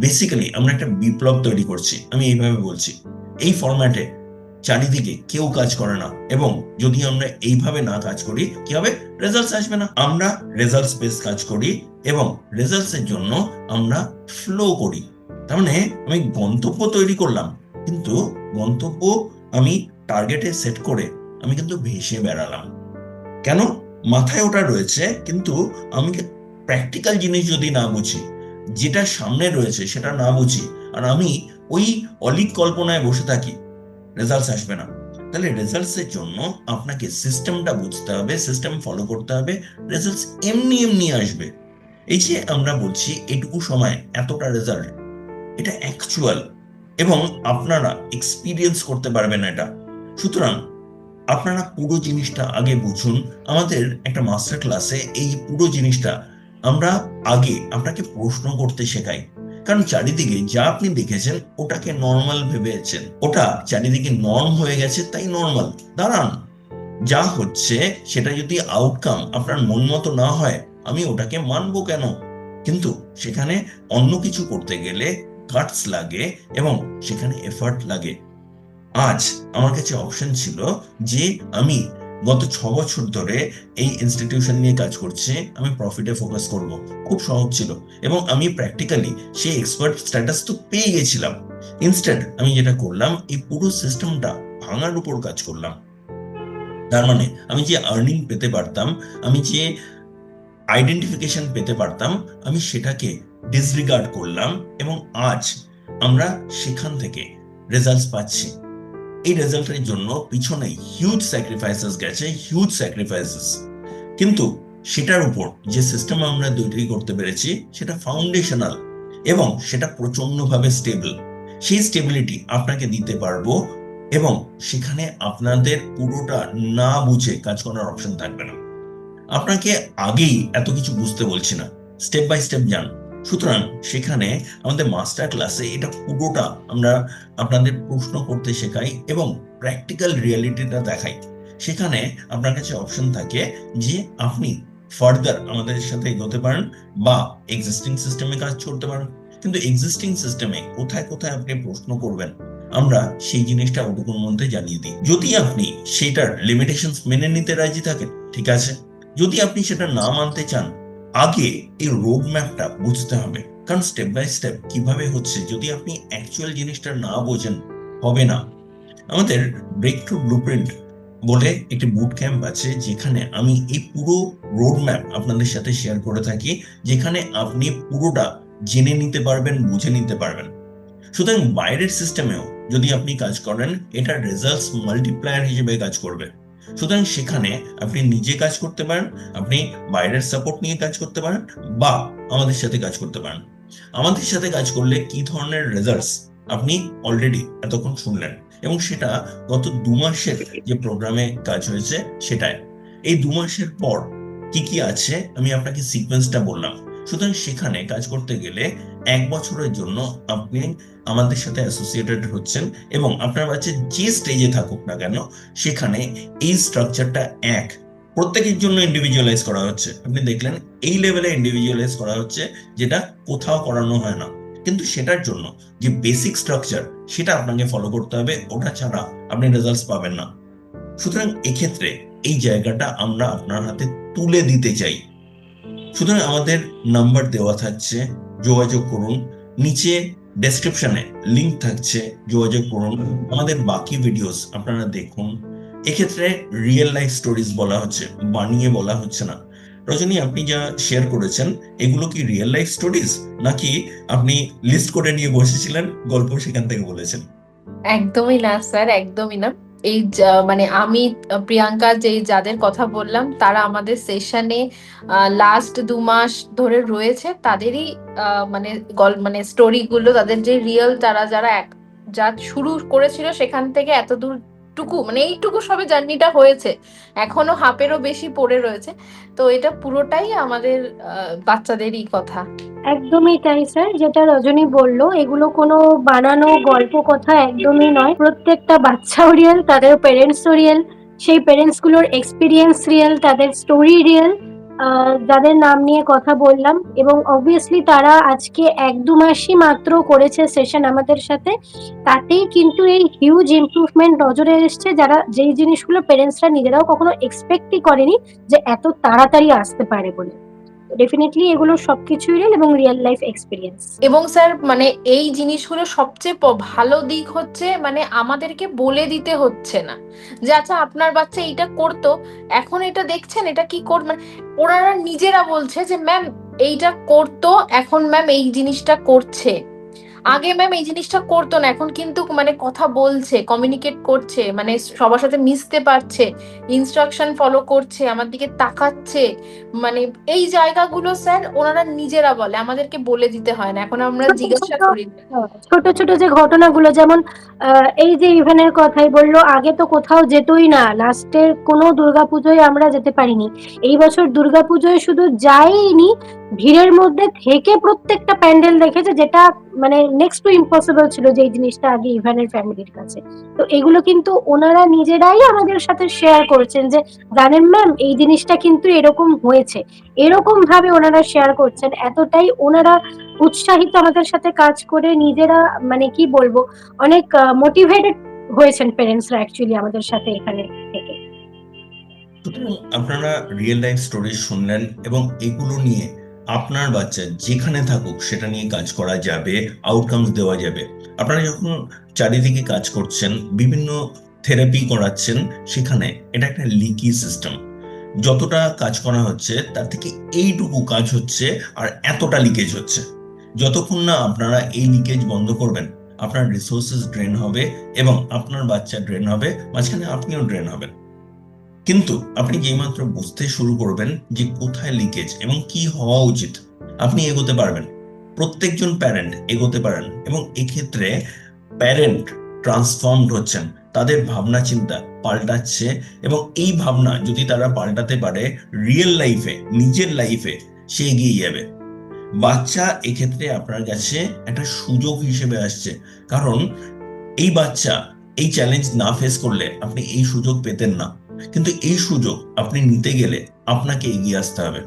Basically আমরা একটা বিপ্লব তৈরি করছি। আমি এইভাবে বলছি। এই ফরম্যাটে চারিদিকে কেউ কাজ করে না এবং যদি আমরা এইভাবে না কাজ করি, কি হবে? রেজাল্টস আসবে না। আমরা রেজাল্টস বেস কাজ করি এবং রেজাল্টস এর জন্য আমরা ফ্লো করি। তার মানে আমি গন্তব্য তৈরি করলাম, কিন্তু গন্তব্য আমি টার্গেটে সেট করে আমি কিন্তু ভেসে বেড়ালাম। কেন? মাথায় ওটা রয়েছে, কিন্তু আমি প্র্যাকটিক্যাল জিনিস যদি না বুঝি যেটা সামনে রয়েছে সেটা না বুঝি। আর আমি ওই অলিক কল্পনায় বসে থাকি। রেজাল্টস আসবে না। তাহলে রেজাল্টস এর জন্য আপনাকে সিস্টেমটা বুঝতে হবে সিস্টেম ফলো করতে হবে রেজাল্টস এমনি এমনি আসবে। এই যে আমরা বলছি, এটুকু সময়, এতটা রেজাল্ট এটা অ্যাকচুয়াল এবং আপনারা এক্সপিরিয়েন্স করতে পারবেন এটা। সুতরাং আপনারা পুরো জিনিসটা আগে বুঝুন। আমাদের একটা মাস্টার ক্লাসে এই পুরো জিনিসটা আমরা আগে আপনাকে প্রশ্ন করতে শেখাই। কারণ চারিদিকে যা আপনি দেখেছেন, ওটাকে নর্মাল ভেবেছেন। ওটা চারিদিকে নর্ম হয়ে গেছে, তাই নর্মাল দাঁড়ান। যা হচ্ছে, সেটা যদি আউটকাম আপনার মন মতো না হয়, আমি ওটাকে মানবো কেন? কিন্তু সেখানে অন্য কিছু করতে গেলে গাটস লাগে এবং সেখানে এফার্ট লাগে। আজ আমার কাছে অপশন ছিল যে আমি গত ছ বছর ধরে এই ইনস্টিটিউশন নিয়ে কাজ করছে, আমি প্রফিটে ফোকাস করব। খুব সহজ ছিল। এবং আমি প্র্যাকটিক্যালি সেই এক্সপার্ট স্ট্যাটাস তো পেয়ে গেছিলাম। ইনস্ট্যান্ট আমি যেটা করলাম, এই পুরো সিস্টেমটা ভাঙার উপর কাজ করলাম। তার মানে আমি যে আর্নিং পেতে পারতাম, আমি যে আইডেন্টিফিকেশন পেতে পারতাম, আমি সেটাকে ডিসরিগার্ড করলাম এবং আজ আমরা সেখান থেকে রেজাল্টস পাচ্ছি। এই রেজাল্টের জন্য পিছনে হিউজ স্যাক্রিফাইসেস গেছে হিউজ স্যাক্রিফাইসেস কিন্তু সেটার উপর যে সিস্টেম আমরা তৈরি করতে পেরেছি, সেটা ফাউন্ডেশনাল এবং সেটা প্রচন্ডভাবে স্টেবল সেই স্টেবিলিটি আপনাকে দিতে পারব এবং সেখানে আপনাদের পুরোটা না বুঝে কাজ করার অপশন থাকবে না। আপনাকে আগেই এত কিছু বুঝতে বলছি না। স্টেপ বাই স্টেপ যান। সুতরাং সেখানে আমাদের মাস্টার ক্লাসে এটা পুরোটা আমরা আপনাদের প্রশ্ন করতে শেখাই এবং প্র্যাকটিক্যাল রিয়েলিটিটা দেখাই। সেখানে আপনার কাছে অপশন থাকে যে আপনি ফার্দার আমাদের সাথে এগোতে পারেন বা এক্সিস্টিং সিস্টেমে কাজ করতে পারেন। কিন্তু এক্সিস্টিং সিস্টেমে কোথায় কোথায় আপনি প্রশ্ন করবেন, আমরা সেই জিনিসটা ওটুকুর মধ্যে জানিয়ে দিই। যদি আপনি সেটার লিমিটেশন মেনে নিতে রাজি থাকেন, ঠিক আছে? যদি আপনি সেটা না মানতে চান আগে এই রোড ম্যাপটা বুঝতে হবে। কারণ স্টেপ বাই স্টেপ কীভাবে হচ্ছে, যদি আপনি অ্যাকচুয়াল জিনিসটা না বোঝেন, হবে না। আমাদের ব্রেক থ্রু ব্লুপ্রিন্ট বলে একটি বুট ক্যাম্প আছে, যেখানে আমি এই পুরো রোড ম্যাপ আপনাদের সাথে শেয়ার করে থাকি, যেখানে আপনি পুরোটা জেনে নিতে পারবেন, বুঝে নিতে পারবেন। সুতরাং বাইরের সিস্টেমেও যদি আপনি কাজ করেন, এটা রেজাল্টস মাল্টিপ্লায়ার হিসেবে কাজ করবে। সুতরাং সেখানে আপনি নিজে কাজ করতে পারেন, আপনি বাইরের সাপোর্ট নিয়ে কাজ করতে পারেন বা আমাদের সাথে কাজ করতে পারেন। আমাদের সাথে কাজ করলে কি ধরনের রেজাল্টস আপনি অলরেডি এতক্ষণ শুনলেন? এবং সেটা গত দু মাসের যে প্রোগ্রামে কাজ হয়েছে সেটাই। এই দু মাসের পর কি কি আছে আমি আপনাকে সিকোয়েন্সটা বললাম। সুতরাং সেখানে কাজ করতে গেলে এক বছরের জন্য আপনি আমাদের সাথে অ্যাসোসিয়েটেড হচ্ছেন এবং আপনার বাচ্চা যে স্টেজে থাকুক না কেন, সেখানে এই স্ট্রাকচারটা এক। প্রত্যেকের জন্য ইন্ডিভিজুয়ালাইজ করা হচ্ছে। আপনি দেখলেন, এই লেভেলে ইন্ডিভিজুয়ালাইজ করা হচ্ছে যেটা কোথাও করানো হয় না। কিন্তু সেটার জন্য যে বেসিক স্ট্রাকচার সেটা আপনাকে ফলো করতে হবে। ওটা ছাড়া আপনি রেজাল্টস পাবেন না। সুতরাং এক্ষেত্রে এই জায়গাটা আমরা আপনার হাতে তুলে দিতে চাই। সুতরাং আমাদের নাম্বার দেওয়া থাকছে যোগাযোগ করুন। নিচে ডেসক্রিপশনে লিংক থাকছে, যোগাযোগ করুন। আমাদের বাকি ভিডিওস আপনারা দেখুন। এক্ষেত্রে রিয়েল লাইফ স্টোরিজ বলা হচ্ছে, বানিয়ে বলা হচ্ছে না। রজনী, আপনি যা শেয়ার করেছেন, এগুলো কি রিয়েল লাইফ স্টোরিজ নাকি আপনি লিস্ট করে নিয়ে বসেছিলেন, গল্প সেখান থেকে বলেছেন? একদমই না স্যার একদমই না। এই মানে আমি, প্রিয়াঙ্কা যে যাদের কথা বললাম, তারা আমাদের সেশনে লাস্ট দু মাস ধরে রয়েছে, তাদেরই মানে গল মানে স্টোরিগুলো তাদের যে রিয়েল তারা যারা এক, যা শুরু করেছিল সেখান থেকে এত দূরটুকু মানে এইটুকু সবে জার্নিটা হয়েছে। এখনও হাফেরও বেশি পড়ে রয়েছে। তো এটা পুরোটাই আমাদের বাচ্চাদেরই কথা। একদমই তাই স্যার, যেটা রজনী বলল, এগুলো কোনো বানানো গল্প কথা একদমই নয়। প্রত্যেকটা বাচ্চাও রিয়েল তাদের প্যারেন্টসও রিয়েল সেই প্যারেন্টসগুলোর এক্সপিরিয়েন্স রিয়েল তাদের স্টোরি রিয়েল যাদের নাম নিয়ে কথা বললাম এবং অবভিয়াসলি তারা আজকে এক দু মাসই মাত্র করেছে সেশন আমাদের সাথে, তাতেই কিন্তু এই হিউজ ইমপ্রুভমেন্ট নজরে এসছে যারা যেই জিনিসগুলো পেরেন্টসরা নিজেরাও কখনো এক্সপেক্টই করেনি যে এত তাড়াতাড়ি আসতে পারে বলে। ডেফিনেটলি এগুলো সবকিছুই রিয়েল এবং রিয়েল লাইফ এক্সপিরিয়েন্স এবং স্যার মানে এই জিনিসগুলো সবচেয়ে ভালো দিক হচ্ছে মানে আমাদেরকে বলে দিতে হচ্ছে না। যে আচ্ছা আপনার বাচ্চা এইটা করতো, এখন এটা দেখছেন, এটা কি কর মানে ওনারা নিজেরা বলছে যে, ম্যাম, এইটা করতো, এখন ম্যাম এই জিনিসটা করছে। আগে ম্যাম এই জিনিসটা করতো না। এখন কিন্তু মানে কথা বলছে কমিউনিকেট করছে মানে সবার সাথে মিশতে পারছে ইনস্ট্রাকশন ফলো করছে আমার দিকে তাকাচ্ছে। মানে এই জায়গাগুলো স্যার ওনারা নিজেরা বলে আমাদেরকে বলে দিতে হয় না। এখন আমরা জিজ্ঞাসা করি। ছোট ছোট যে ঘটনাগুলো যেমন এই যে ইভেনের কথাই বলল, আগে তো কোথাও যেতই না, লাস্টের কোনো দুর্গাপুজোয় আমরা যেতে পারিনি। এই বছর দুর্গাপুজোয় শুধু যাইনি, ভিড়ের মধ্যে থেকে প্রত্যেকটা প্যান্ডেল দেখেছে, যেটা মানে নেক্সট টু ইম্পসিবল ছিল যে এই জিনিসটা আগে ইভানের ফ্যামিলির কাছে। তো এগুলো কিন্তু ওনারা নিজেরাই আমাদের সাথে শেয়ার করছেন যে, জানেন ম্যাম এই জিনিসটা কিন্তু এরকম হয়েছে। এরকম ভাবে ওনারা শেয়ার করছেন, এতটাই ওনারা উৎসাহিত আমাদের সাথে কাজ করে নিজেরা মানে কি বলব, অনেক মোটিভেটেড হয়েছেন পেরেন্টসরা অ্যাকচুয়ালি আমাদের সাথে এখানে থেকে। আপনারা রিয়েল লাইফ স্টোরি শুনলেন এবং এগুলো নিয়ে আপনার বাচ্চা যেখানে থাকুক সেটা নিয়ে কাজ করা যাবে আউটকামস দেওয়া যাবে। আপনারা যখন চারিদিকে কাজ করছেন, বিভিন্ন থেরাপি করাচ্ছেন, সেখানে এটা একটা লিকি সিস্টেম যতটা কাজ করা হচ্ছে, তার থেকে এইটুকু কাজ হচ্ছে আর এতটা লিকেজ হচ্ছে। যতক্ষণ না আপনারা এই লিকেজ বন্ধ করবেন, আপনার রিসোর্সেস ড্রেন হবে এবং আপনার বাচ্চা ড্রেন হবে, মাঝখানে আপনিও ড্রেন হবেন। কিন্তু আপনি যেইমাত্র বুঝতে শুরু করবেন যে কোথায় লিকেজ এবং কি হওয়া উচিত। আপনি এগোতে পারবেন। প্রত্যেকজন প্যারেন্ট এগোতে পারেন এবং এক্ষেত্রে প্যারেন্ট ট্রান্সফর্মড হচ্ছেন। তাদের ভাবনা চিন্তা পাল্টাচ্ছে এবং এই ভাবনা যদি তারা পাল্টাতে পারে রিয়েল লাইফে নিজের লাইফে সে এগিয়ে যাবে। বাচ্চা এক্ষেত্রে আপনার কাছে একটা সুযোগ হিসেবে আসছে। কারণ এই বাচ্চা এই চ্যালেঞ্জ না ফেস করলে আপনি এই সুযোগ পেতেন না। কিন্তু এই সুযোগ আপনি নিতে গেলে আপনাকে এগিয়ে আসতে হবে।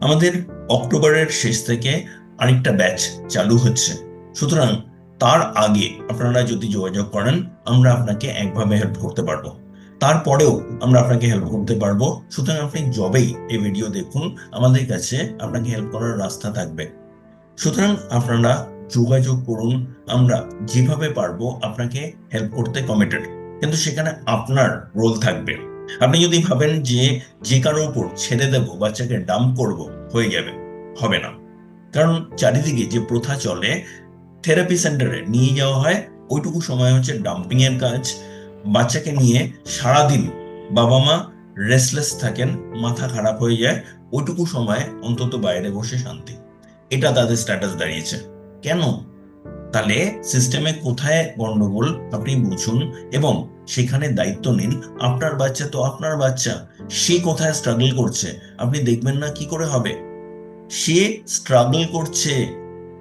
আমাদের অক্টোবরের শেষ থেকে আরেকটা ব্যাচ চালু হচ্ছে। সুতরাং তার আগে আপনারা যদি যোগাযোগ করেন, আমরা আপনাকে একভাবে হেল্প করতে পারব। তারপরেও আমরা আপনাকে হেল্প করতে পারব। সুতরাং আপনি জবেই এই ভিডিও দেখুন। আমাদের কাছে আপনাকে হেল্প করার রাস্তা থাকবে। সুতরাং আপনারা যোগাযোগ করুন। আমরা যেভাবে পারব আপনাকে হেল্প করতে কমিটেড কিন্তু সেখানে আপনার রোল থাকবে। আপনি যদি ভাবেন যে যে কারও উপর ছেড়ে দেব, বাচ্চাকে ডাম্প করব, হয়ে যাবে, হবে না। কারণ চারিদিকে যে প্রথা চলে থেরাপি সেন্টারে নিয়ে যাওয়া হয়, ওইটুকু সময় হচ্ছে ডাম্পিং এর কাজ। বাচ্চাকে নিয়ে সারাদিন বাবা মা রেস্টলেস থাকেন, মাথা খারাপ হয়ে যায় ওইটুকু সময় অন্তত বাইরে বসে শান্তি। এটা তাদের স্ট্যাটাস দাঁড়িয়েছে। কেন? তাহলে সিস্টেমে কোথায় গন্ডগোল আপনি বুঝুন এবং সেখানে দায়িত্ব নিন, আপনার বাচ্চা তো আপনার বাচ্চা, সে কোথায় স্ট্রাগল করছে, আপনি দেখবেন না কি করে হবে। সে স্ট্রাগল করছে,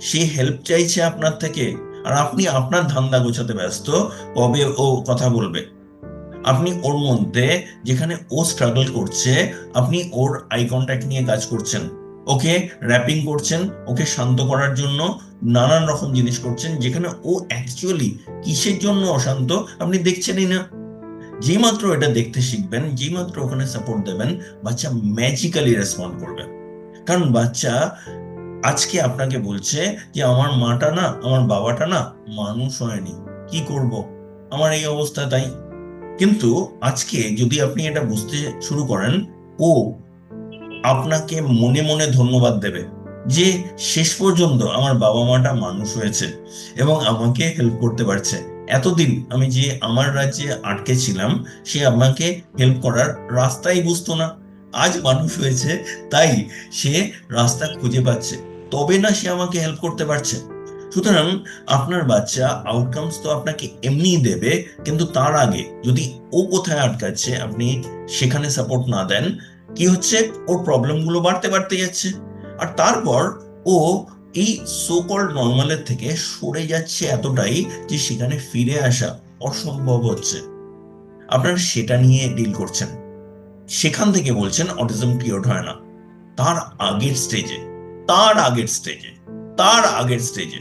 সে হেল্প চাইছে আপনার থেকে আর আপনি আপনার ধান্দা গোছাতে ব্যস্ত, কবে ও কথা বলবে। আপনি ওর মধ্যে যেখানে ও স্ট্রাগল করছে, আপনি ওর আই কন্ট্যাক্ট নিয়ে কাজ করছেন। ওকে র্যাপিং করছেন, ওকে শান্ত করার জন্য নানান রকম জিনিস করছেন, যেখানে ও অ্যাকচুয়ালি কিসের জন্য অশান্ত আপনি দেখছেনই না। যেই মাত্র এটা দেখতে শিখবেন যেই মাত্র ওখানে সাপোর্ট দেবেন, বাচ্চা ম্যাজিক্যালি রেসপন্ড করবে। কারণ বাচ্চা আজকে আপনাকে বলছে যে আমার মাটা না, আমার বাবাটা না মানুষ হয়নি। কি করব? আমার এই অবস্থা তাই। কিন্তু আজকে যদি আপনি এটা বুঝতে শুরু করেন, ও আপনাকে মনে মনে ধন্যবাদ দেবে যে শেষ পর্যন্ত আমার বাবা মাটা মানুষ হয়েছে এবং আমাকে হেল্প করতে পারছে। এতদিন আমি যে আমার রাজ্যে আটকে ছিলাম, সে আমাকে হেল্প করার রাস্তাই বুঝতো না। আজ মানুষ হয়েছে, তাই সে রাস্তা খুঁজে পাচ্ছে। তবে না সে আমাকে হেল্প করতে পারছে। সুতরাং আপনার বাচ্চা আউটকামস তো আপনাকে এমনিই দেবে, কিন্তু তার আগে যদি ও কোথায় আটকাচ্ছে, আপনি সেখানে সাপোর্ট না দেন, কি হচ্ছে? ওর প্রবলেমগুলো বাড়তে বাড়তে যাচ্ছে। আর তারপর ও এই সো কল্ড নর্মালের থেকে সরে যাচ্ছে এতটাই যে সেখানে ফিরে আসা অসম্ভব হচ্ছে। আপনারা সেটা নিয়ে ডিল করছেন। সেখান থেকে বলছেন অটিজম কিওর হয় না। তার আগের স্টেজে তার আগের স্টেজে তার আগের স্টেজে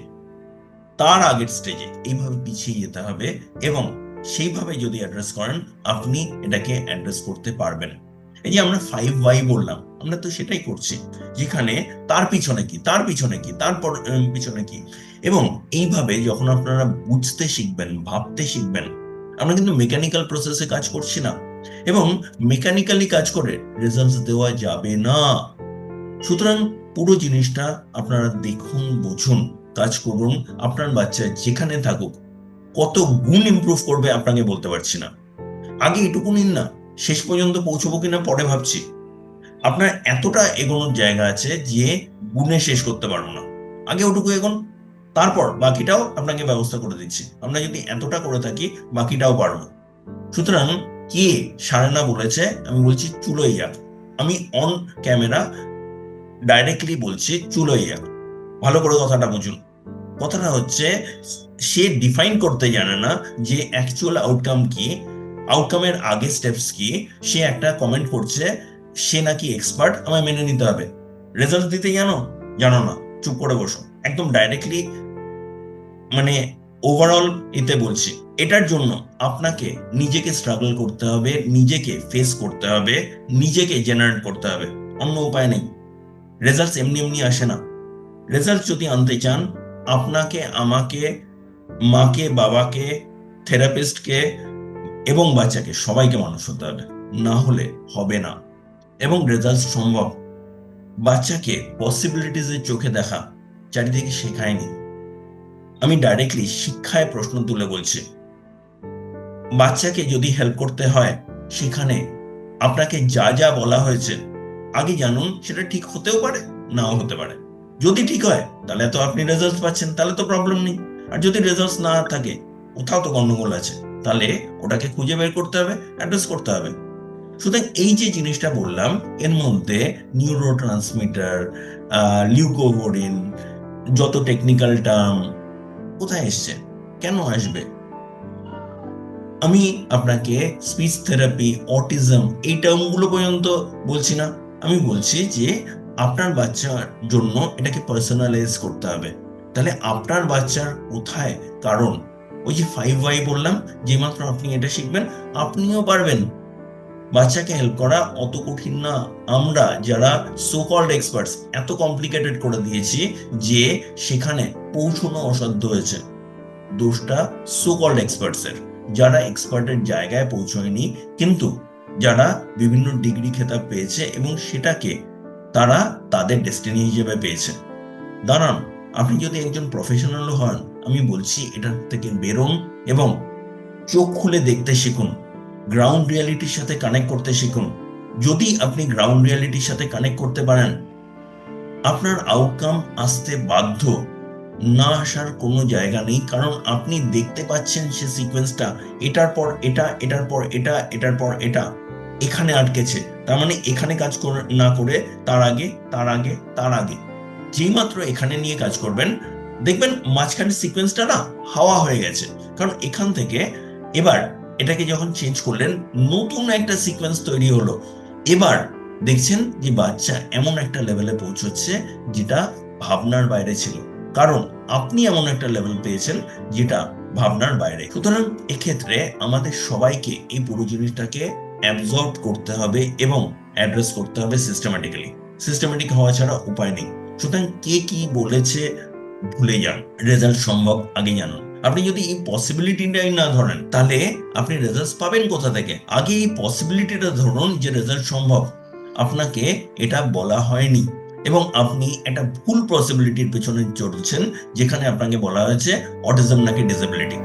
তার আগের স্টেজে এইভাবে পিছিয়ে যেতে হবে এবং সেইভাবে যদি অ্যাড্রেস করেন আপনি এটাকে অ্যাড্রেস করতে পারবেন। এই যে আমরা ফাইভ ওয়াই বললাম আমরা তো সেটাই করছি। যেখানে তার পিছনে কি তার পিছনে কি উম, পিছনে কি। এবং এইভাবে যখন আপনারা বুঝতে শিখবেন ভাবতে শিখবেন আমরা কিন্তু মেকানিক্যাল প্রসেসে কাজ করছি না। এবং মেকানিক্যালি কাজ করে রেজাল্ট দেওয়া যাবে না। সুতরাং পুরো জিনিসটা আপনারা দেখুন, বুঝুন, কাজ করুন, আপনার বাচ্চা যেখানে থাকুক, কত গুণ ইমপ্রুভ করবে আপনাকে বলতে পারছি না। আগে এটুকু নিন না, শেষ পর্যন্ত পৌঁছবো কিনা পরে ভাবছি। আপনার এতটা এগোনোর জায়গা আছে যে গুণে শেষ করতে পারব না। আগে ওটুকু এগোন, তারপর বাকিটাও আপনাকে ব্যবস্থা করে দিচ্ছি। আমরা যদি এতটা করে থাকি, বাকিটাও পারব। সুতরাং কে সারে না বলেছে, আমি বলছি চুলোই যাক। আমি অন ক্যামেরা ডাইরেক্টলি বলছি চুলোই যাক ভালো করে কথাটা বুঝুন। কথাটা হচ্ছে, সে ডিফাইন করতে জানে না যে অ্যাকচুয়াল আউটকাম কি আউটকামের আগে স্টেপস কি, সে একটা কমেন্ট করছে, সে নাকি এক্সপার্ট আমায় মেনে নিতে হবে। রেজাল্ট দিতে জানো? জানো না। চুপ করে বসো। একদম ডাইরেক্টলি মানে ওভারঅল এতে বলছি। এটার জন্য আপনাকে নিজেকে স্ট্রাগল করতে হবে, নিজেকে ফেস করতে হবে, নিজেকে জেনারেট করতে হবে। অন্য উপায় নেই। রেজাল্ট এমনি এমনি আসে না। রেজাল্ট যদি আনতে চান, আপনাকে, আমাকে, মাকে, বাবাকে থেরাপিস্টকে এবং বাচ্চাকে সবাইকে মানুষ হতে হবে। না হলে হবে না। এবং রেজাল্ট সম্ভব। বাচ্চাকে পসিবিলিটিসের চোখে দেখা চারিদিকে শেখায়নি। আমি ডাইরেক্টলি শিক্ষায় প্রশ্ন তুলে বলছি। বাচ্চাকে যদি হেল্প করতে হয়, সেখানে আপনাকে যা যা বলা হয়েছে আগে জানুন সেটা ঠিক হতেও পারে, নাও হতে পারে। যদি ঠিক হয়, তাহলে তো আপনি রেজাল্ট পাচ্ছেন, তাহলে তো প্রবলেম নেই। আর যদি রেজাল্ট না থাকে, কোথাও তো গন্ডগোল আছে। তাহলে ওটাকে খুঁজে বের করতে হবে অ্যাড্রেস করতে হবে। সুতরাং এই যে জিনিসটা বললাম, এর মধ্যে নিউরো ট্রান্সমিটার লিউকোভোরিন যত টেকনিক্যাল টার্ম কোথায় এসছে? কেন আসবে? আমি আপনাকে স্পিচ থেরাপি অটিজম এই টার্মগুলো পর্যন্ত বলছি না। আমি বলছি যে আপনার বাচ্চার জন্য এটাকে পার্সোনালাইজ করতে হবে। তাহলে আপনার বাচ্চার কোথায়? কারণ ওই যে ফাইভ ওয়াই বললাম যে মাত্র আপনি এটা শিখবেন, আপনিও পারবেন। বাচ্চাকে হেল্প করা অত কঠিন না। আমরা যারা সো কল্ড এক্সপার্টস এত কমপ্লিকেটেড করে দিয়েছি যে সেখানে পৌঁছানো অসাধ্য হয়েছে। দোষটা সো কল্ড এক্সপার্টস এর যারা এক্সপার্টের জায়গায় পৌঁছয়নি। কিন্তু যারা বিভিন্ন ডিগ্রি খেতাব পেয়েছে এবং সেটাকে তারা তাদের ডেস্টিনি হিসেবে পেয়েছে। দাঁড়ান, আপনি যদি একজন প্রফেশনাল হন, আমি বলছি এটার থেকে বেরোন এবং চোখ খুলে দেখতে শিখুন গ্রাউন্ড রিয়ালিটির সাথে কানেক্ট করতে শিখুন। যদি আপনি গ্রাউন্ড রিয়ালিটির সাথে কানেক্ট করতে পারেন, আপনার আউটকাম আসতে বাধ্য না আসার কোনো জায়গা নেই, কারণ আপনি দেখতে পাচ্ছেন সে সিকোয়েন্সটা এটার পর এটা, এটার পর এটা, এটার পর এটা। এখানে আটকেছে। তার মানে এখানে কাজ না করে তার আগে তার আগে তার আগে। যেই মাত্র এখানে নিয়ে কাজ করবেন, দেখবেন মাঝখানে সিকোয়েন্সটা না হাওয়া হয়ে গেছে। কারণ এখান থেকে এবার এটাকে যখন চেঞ্জ করলেন, নতুন একটা সিকোয়েন্স তৈরি হলো। এবার দেখছেন যে বাচ্চা এমন একটা লেভেলে পৌঁছচ্ছে যেটা ভাবনার বাইরে ছিল। কারণ আপনি এমন একটা লেভেল পেয়েছেন যেটা ভাবনার বাইরে। সুতরাং এক্ষেত্রে আমাদের সবাইকে এই পুরো জিনিসটাকে অ্যাবজর্ব করতে হবে এবং অ্যাড্রেস করতে হবে সিস্টেম্যাটিক্যালি সিস্টেম্যাটিক হওয়া ছাড়া উপায় নেই। সুতরাং কে কি বলেছে ভুলে যান। রেজাল্ট সম্ভব আগে জানুন। আপনি যদি এই পসিবিলিটিটাই না ধরেন, তাহলে আপনি রেজাল্ট পাবেন কোথা থেকে? আগে এই পসিবিলিটিটা ধরুন যে রেজাল্ট সম্ভব। আপনাকে এটা বলা হয়নি। এবং আপনি একটা ভুল পসিবিলিটির পেছনে চলছেন, যেখানে আপনাকে বলা হয়েছে অটিজম নাকি ডিসেবিলিটি